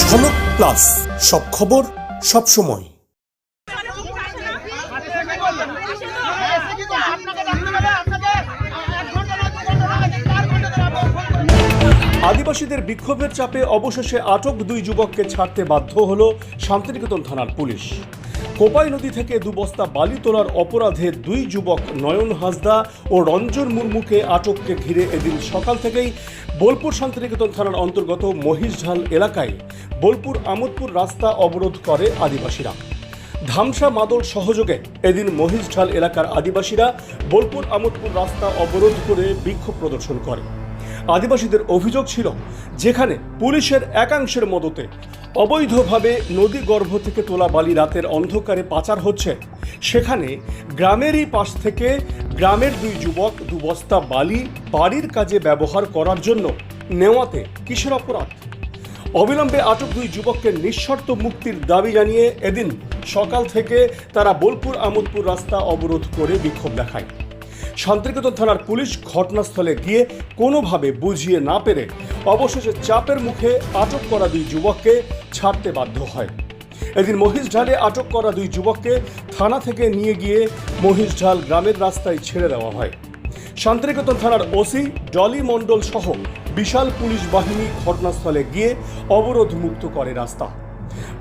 ঝলক প্লাস, সব খবর, সব সময়। আদিবাসীদের বিক্ষোভের চাপে অবশেষে আটক দুই যুবককে ছাড়তে বাধ্য হল শান্তিনিকেতন থানার পুলিশ। কোপাই নদী থেকে দুবস্তা বালি তোলার অপরাধে দুই যুবক নয়ন হাসদা ও রঞ্জন মুর্মুকে আটককে ঘিরে এদিন সকাল থেকেই বোলপুর শান্তিনিকেতন থানার অন্তর্গত মহিষঝাল এলাকায় বোলপুর আমোদপুর রাস্তা অবরোধ করে আদিবাসীরা। ধামসা মাদল সহযোগে এদিন মহিষঝাল এলাকার আদিবাসীরা বোলপুর আমোদপুর রাস্তা অবরোধ করে বিক্ষোভ প্রদর্শন করে। আদিবাসীদের অভিযোগ ছিল, যেখানে পুলিশের একাংশের মদতে অবৈধভাবে নদী গর্ভ থেকে তোলা বালি রাতের অন্ধকারে পাচার হচ্ছে। সেখানে গ্রামেরই পাশ থেকে গ্রামের দুই যুবক দু বস্তা বালি বাড়ির কাজে ব্যবহার করার জন্য নেওয়াতে কিসের অপরাধ? অবিলম্বে আটক দুই যুবককে নিঃশর্ত মুক্তির দাবি জানিয়ে এদিন সকাল থেকে তারা বোলপুর আমোদপুর রাস্তা অবরোধ করে বিক্ষোভ দেখায়। শান্তিনিকেতন থানার পুলিশ ঘটনাস্থলে গিয়ে কোনোভাবে বুঝিয়ে না পেরে অবশেষে চাপের মুখে আটক করা দুই যুবককে ছাড়তে বাধ্য হয়। এদিন মহিষঢালে আটক করা দুই যুবককে থানা থেকে নিয়ে গিয়ে মহিষঢাল গ্রামের রাস্তায় ছেড়ে দেওয়া হয়। শান্তিনিকেতন থানার ওসি ডলি মণ্ডল সহ বিশাল পুলিশ বাহিনী ঘটনাস্থলে গিয়ে অবরোধ মুক্ত করে রাস্তা।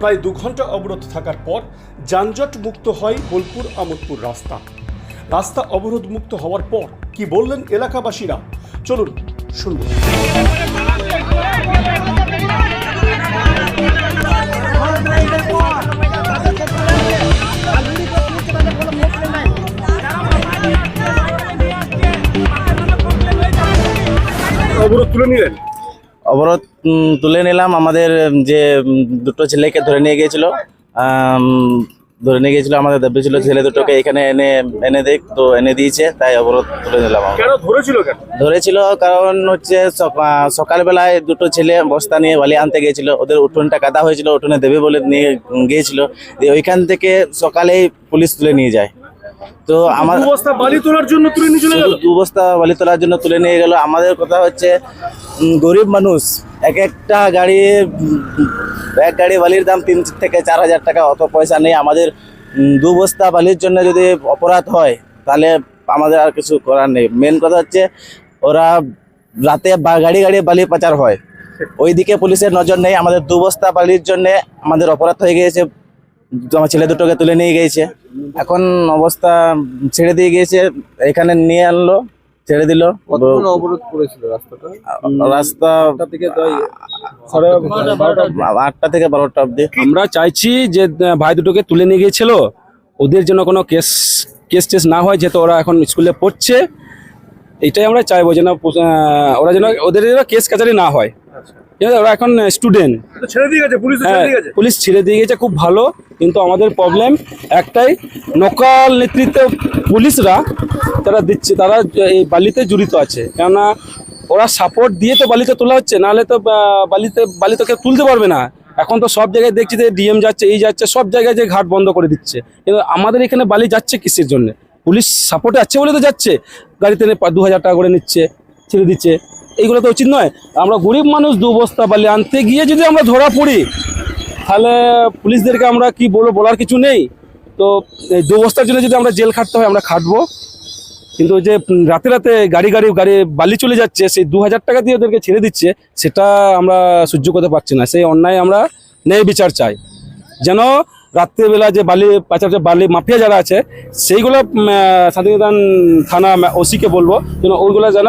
প্রায় দু ঘণ্টা অবরোধ থাকার পর যানজট মুক্ত হয় বোলপুর আমোদপুর রাস্তা। রাস্তা অবরোধ মুক্ত হওয়ার পর কি বললেন এলাকাবাসীরা? চলুন শুনব। অবরোধ তুলে নিলাম। আমাদের যে দুটো ছেলেকে ধরে নিয়ে গিয়েছিল। ধরে নিয়ে গিয়েছিল আমাদের দাবি ছিল ছেলে দুটোকে এখানে এনে এনে দেখ তো এনে দিয়েছে তাই অবরোধ তুলে নিলাম। কেন ধরেছিল কেন? ধরেছিল কারণ হচ্ছে সকালবেলায় দুটো ছেলে বস্তা নিয়ে বালি আনতে গিয়েছিল ওদের উঠোনটা কাদা হয়েছিল উঠোনে দেবে বলে নিয়ে গিয়েছিল দিয়ে ওইখান থেকে সকালেই পুলিশ তুলে নিয়ে যায়। তো আমার বস্তা বালি তোলার জন্য তুলে নিয়ে চলে গেল? দু বস্তা বালি তোলার জন্য তুলে নিয়ে গেল। আমাদের কথা হচ্ছে গরিব মানুষ, এক একটা গাড়ি এক গাড়ি বালির দাম তিন থেকে চার হাজার টাকা, অত পয়সা নেই। আমাদের দু বস্তা বালির জন্য যদি অপরাধ হয়, তাহলে আমাদের আর কিছু করার নেই। মেন কথা হচ্ছে, ওরা রাতে গাড়ি গাড়ি বালি পাচার হয়। ওইদিকে পুলিশের নজর নেই। আমাদের দু বস্তা বালির জন্য আমাদের অপরাধ হয়ে গিয়েছে। আমার ছেলে দুটোকে তুলে নিয়ে গিয়েছে। এখন অবস্থা ছেড়ে দিয়ে গিয়েছে। এখানে নিয়ে আনলো। ছেড়ে দিল। অবরোধ করেছিল রাস্তাটা? রাস্তা আটটা থেকে আটটা থেকে বারোটা অব্দি আমরা চাইছি যে ভাই দুটোকে তুলে নিয়ে গিয়েছিল। ওদের জন্য কোনো কেস কেস টেস না হয় যেহেতু ওরা এখন স্কুলে পড়ছে এটাই আমরা চাইব যেন ওরা যেন ওদের যেন কেস কাচারি না হয়? ওরা এখন স্টুডেন্ট ছেড়ে দিয়ে গেছে পুলিশ ছেড়ে হ্যাঁ দিয়ে গেছে? পুলিশ ছেড়ে দিয়ে গেছে খুব ভালো। কিন্তু আমাদের প্রবলেম একটাই নকাল নেতৃত্বে পুলিশরা তারা দিচ্ছে তারা এই বালিতে জড়িত আছে। কেননা ওরা সাপোর্ট দিয়ে তো বালিতে তোলা হচ্ছে নাহলে তো বালিতে বালি তো কেউ তুলতে পারবে না। এখন তো সব জায়গায় দেখছি যে ডিএম যাচ্ছে এই যাচ্ছে সব জায়গায় যে ঘাট বন্ধ করে দিচ্ছে। কিন্তু আমাদের এখানে বালি যাচ্ছে কিসের জন্য? পুলিশ সাপোর্টে আছে বলে তো যাচ্ছে। গাড়িতে দু হাজার টাকা করে নিচ্ছে ছেড়ে দিচ্ছে। এইগুলো তো উচিত নয়। আমরা গরিব মানুষ দু বস্তা বালি আনতে গিয়ে যদি আমরা ধরা পড়ি, তাহলে পুলিশদেরকে আমরা কি বলব বলার কিছু নেই। তো এই দু বস্তার জন্য যদি আমরা জেল খাটতে হয়, আমরা খাটবো। কিন্তু যে রাতে রাতে গাড়ি গাড়ি গাড়ি বালি চলে যাচ্ছে, সেই দু হাজার টাকা দিয়ে ওদেরকে ছেড়ে দিচ্ছে, সেটা আমরা সহ্য করতে পারছি না। সেই অন্যায় আমরা ন্যায় বিচার চাই। যেন রাত্রেবেলা যে বালি, পাচার যে বালি মাফিয়া যারা আছে, সেইগুলো শান্তিনিকেতন থানা ওসিকে বলব, যেন ওইগুলো যেন